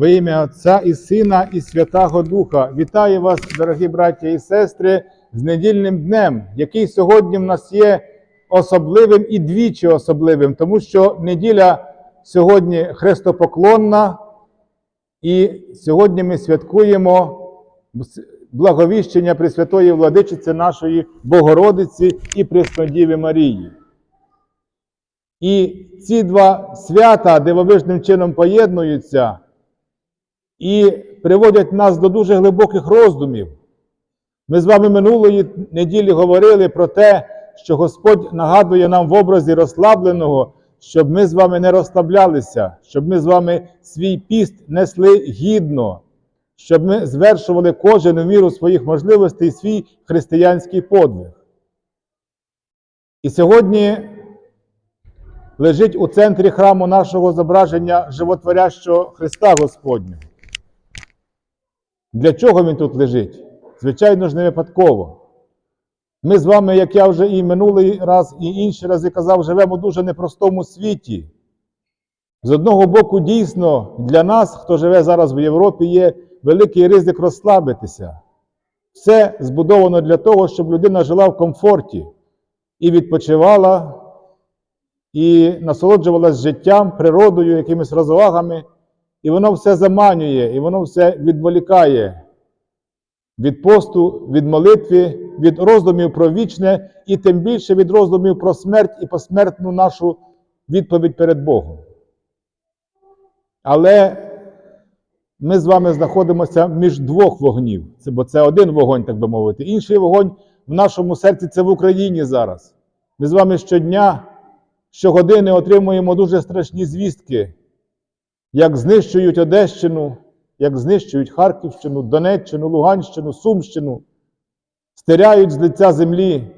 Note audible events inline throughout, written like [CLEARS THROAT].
Во ім'я Отця і Сина, і Святого Духа. Вітаю вас, дорогі браття і сестри, з недільним днем, який сьогодні в нас є особливим і двічі особливим, тому що неділя сьогодні хрестопоклонна, і сьогодні ми святкуємо благовіщення Пресвятої Владичиці нашої Богородиці і Преснодіви Марії. І ці два свята дивовижним чином поєднуються і приводять нас до дуже глибоких роздумів. Ми з вами минулої неділі говорили про те, що Господь нагадує нам в образі розслабленого, щоб ми з вами не розслаблялися, щоб ми з вами свій піст несли гідно, щоб ми звершували кожен у міру своїх можливостей свій християнський подвиг. І сьогодні лежить у центрі храму нашого зображення животворящого Христа Господнього. Для чого він тут лежить? Звичайно ж, не випадково. Ми з вами, як я вже і минулий раз, і інші рази казав, живемо в дуже непростому світі. З одного боку, дійсно, для нас, хто живе зараз в Європі, є великий ризик розслабитися. Все збудовано для того, щоб людина жила в комфорті і відпочивала, і насолоджувалась життям, природою, якимись розвагами, і воно все заманює, і воно все відволікає від посту, від молитви, від роздумів про вічне, і тим більше від роздумів про смерть і посмертну нашу відповідь перед Богом. Але ми з вами знаходимося між двох вогнів, бо це один вогонь, так би мовити. Інший вогонь в нашому серці це в Україні зараз. Ми з вами щодня, щогодини отримуємо дуже страшні звістки, як знищують Одещину, як знищують Харківщину, Донеччину, Луганщину, Сумщину, стиряють з лиця землі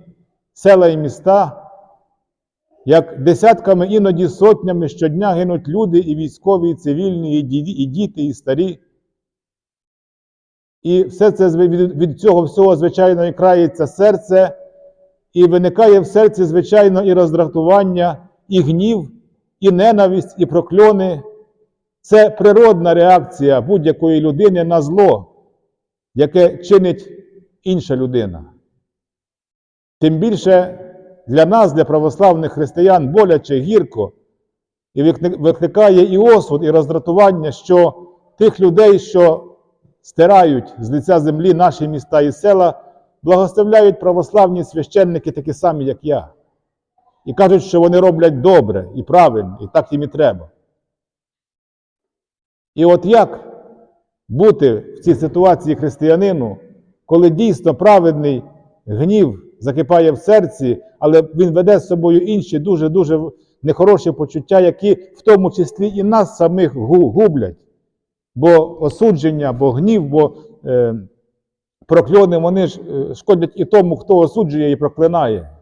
села і міста, як десятками, іноді сотнями щодня гинуть люди, і військові, і цивільні, і ді- і діти, і старі. І все це від цього всього, звичайно, і крається серце, і виникає в серці, звичайно, і роздратування, і гнів, і ненависть, і прокльони. Це природна реакція будь-якої людини на зло, яке чинить інша людина. Тим більше для нас, для православних християн, боляче гірко і викликає і осуд, і роздратування, що тих людей, що стирають з лиця землі наші міста і села, благословляють православні священники, такі самі, як я, і кажуть, що вони роблять добре і правильно, і так їм і треба. І от як бути в цій ситуації християнину, коли дійсно праведний гнів закипає в серці, але він веде з собою інші дуже-дуже нехороші почуття, які в тому числі і нас самих гублять. Бо осудження, бо гнів, бо е, прокльони вони ж е, шкодять і тому, хто осуджує і проклинає.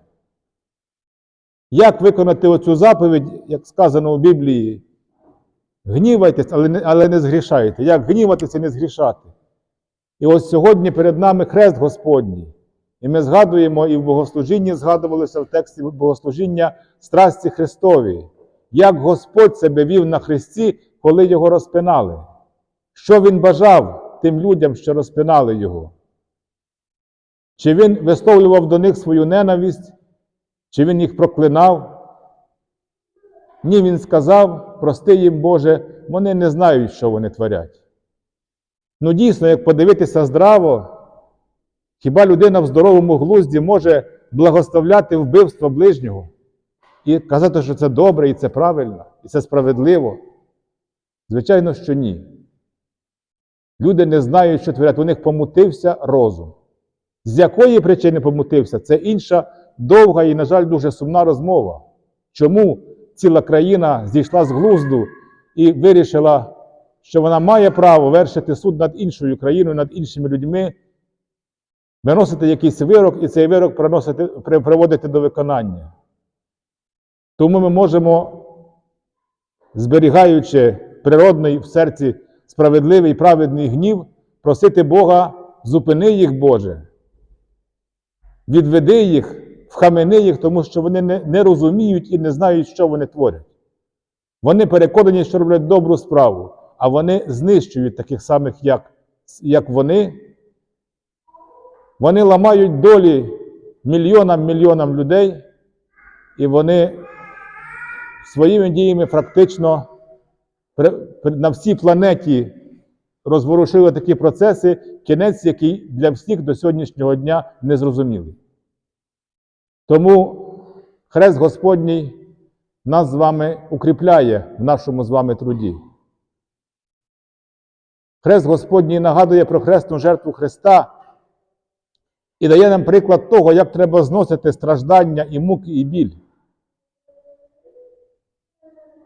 Як виконати оцю заповідь, як сказано у Біблії? Гнівайтесь, але не, але не згрішайте. Як гніватися і не згрішати? І ось сьогодні перед нами хрест Господній. І ми згадуємо, і в богослужінні згадувалося в тексті богослужіння страсті Христові, як Господь себе вів на хресті, коли його розпинали. Що він бажав тим людям, що розпинали його? Чи він висловлював до них свою ненависть, чи він їх проклинав? Ні, він сказав, прости їм, Боже, вони не знають, що вони творять. Ну, дійсно, як подивитися здраво, хіба людина в здоровому глузді може благословляти вбивство ближнього і казати, що це добре, і це правильно, і це справедливо? Звичайно, що ні. Люди не знають, що творять, у них помутився розум. З якої причини помутився? Це інша довга і, на жаль, дуже сумна розмова. Чому ціла країна зійшла з глузду і вирішила, що вона має право вершити суд над іншою країною, над іншими людьми, виносити якийсь вирок і цей вирок приводити до виконання. Тому ми можемо, зберігаючи природний в серці справедливий праведний гнів, просити Бога, зупини їх, Боже, відведи їх, вхамени їх, тому що вони не, не розуміють і не знають, що вони творять. Вони переконані, що роблять добру справу, а вони знищують таких самих, як, як вони. Вони ламають долі мільйонам мільйонам людей, і вони своїми діями практично на всій планеті розворушили такі процеси, кінець, який для всіх до сьогоднішнього дня незрозумілий. Тому Хрест Господній нас з вами укріпляє в нашому з вами труді. Хрест Господній нагадує про хресну жертву Христа і дає нам приклад того, як треба зносити страждання і муки, і біль.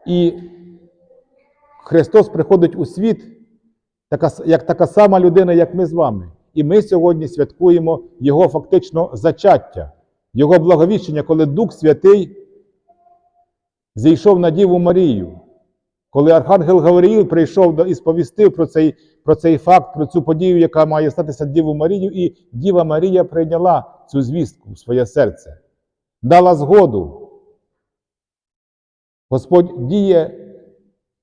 І Христос приходить у світ як така сама людина, як ми з вами. І ми сьогодні святкуємо Його фактично зачаття, Його благовіщення, коли Дух Святий зійшов на Діву Марію. Коли Архангел Гавриїл прийшов і сповістив про цей, про цей факт, про цю подію, яка має статися Діву Марію, і Діва Марія прийняла цю звістку в своє серце, дала згоду. Господь діє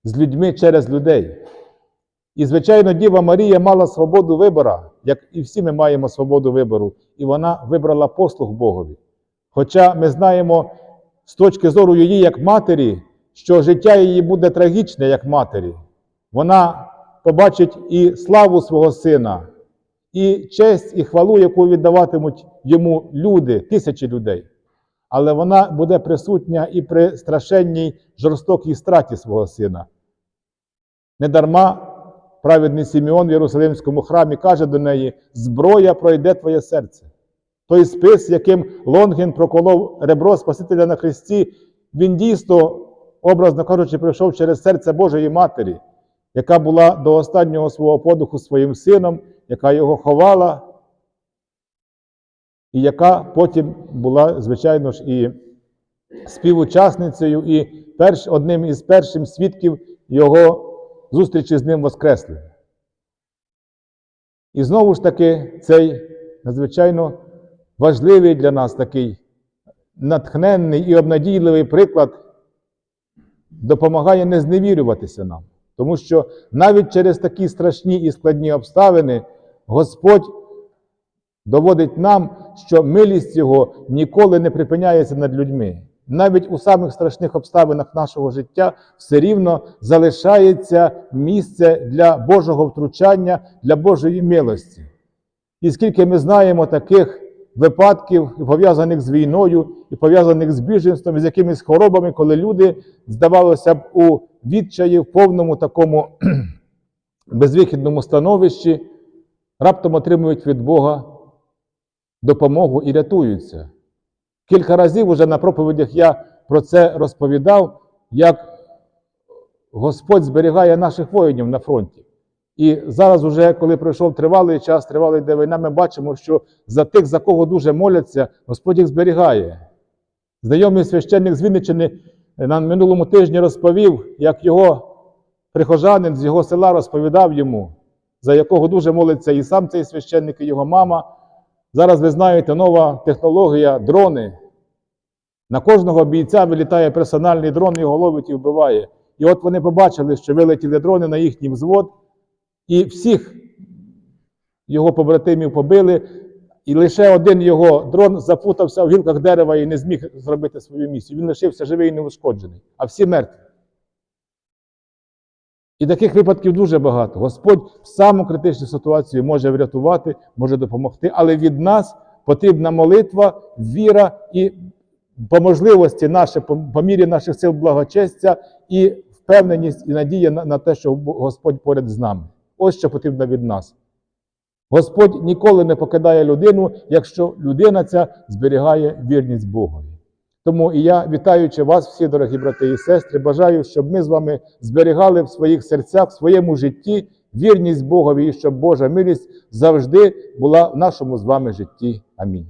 з людьми через людей. І, звичайно, Діва Марія мала свободу вибора, як і всі ми маємо свободу вибору, і вона вибрала послуг Богові. Хоча ми знаємо з точки зору її як матері, що життя її буде трагічне як матері. Вона побачить і славу свого сина, і честь, і хвалу, яку віддаватимуть йому люди, тисячі людей. Але вона буде присутня і при страшенній жорстокій страті свого сина. Недарма праведний Сімеон в Єрусалимському храмі каже до неї: зброя пройде твоє серце. Той спис, яким Лонгін проколов ребро Спасителя на хресті, він дійсно, образно кажучи, пройшов через серце Божої Матері, яка була до останнього свого подуху своїм сином, яка його ховала, і яка потім була, звичайно ж, і співучасницею, і перш, одним із перших свідків його зустрічі з ним Воскреслення. І знову ж таки, цей надзвичайно важливий для нас такий натхненний і обнадійливий приклад допомагає не зневірюватися нам. Тому що навіть через такі страшні і складні обставини Господь доводить нам, що милість Його ніколи не припиняється над людьми. Навіть у самих страшних обставинах нашого життя все рівно залишається місце для Божого втручання, для Божої милості. І скільки ми знаємо таких випадків, пов'язаних з війною, і пов'язаних з біженством, і з якимись хворобами, коли люди, здавалося б, у відчаї, в повному такому [CLEARS THROAT] безвихідному становищі, раптом отримують від Бога допомогу і рятуються. Кілька разів уже на проповідях я про це розповідав, як Господь зберігає наших воїнів на фронті. І зараз, уже, коли пройшов тривалий час, тривалий де війна, ми бачимо, що за тих, за кого дуже моляться, Господь їх зберігає. Знайомий священник з Вінниччини на минулому тижні розповів, як його прихожанин з його села розповідав йому, за якого дуже молиться і сам цей священник, і його мама. Зараз ви знаєте, нова технологія дрони. На кожного бійця вилітає персональний дрон, його ловить і вбиває. І от вони побачили, що вилетіли дрони на їхній взвод, і всіх його побратимів побили, і лише один його дрон запутався в гілках дерева і не зміг зробити свою місію. Він лишився живий і неушкоджений, а всі мертві. І таких випадків дуже багато. Господь в саму критичну ситуацію може врятувати, може допомогти, але від нас потрібна молитва, віра і по можливості наше, по, мірі наших сил благочестя і впевненість і надія на, на те, що Господь поряд з нами. Ось що потрібно від нас. Господь ніколи не покидає людину, якщо людина ця зберігає вірність Богові. Тому і я, вітаючи вас, всі, дорогі брати і сестри, бажаю, щоб ми з вами зберігали в своїх серцях, в своєму житті вірність Богові і щоб Божа милість завжди була в нашому з вами житті. Амінь.